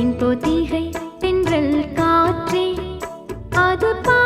பொதிகை தென்றல் காற்றே அது பா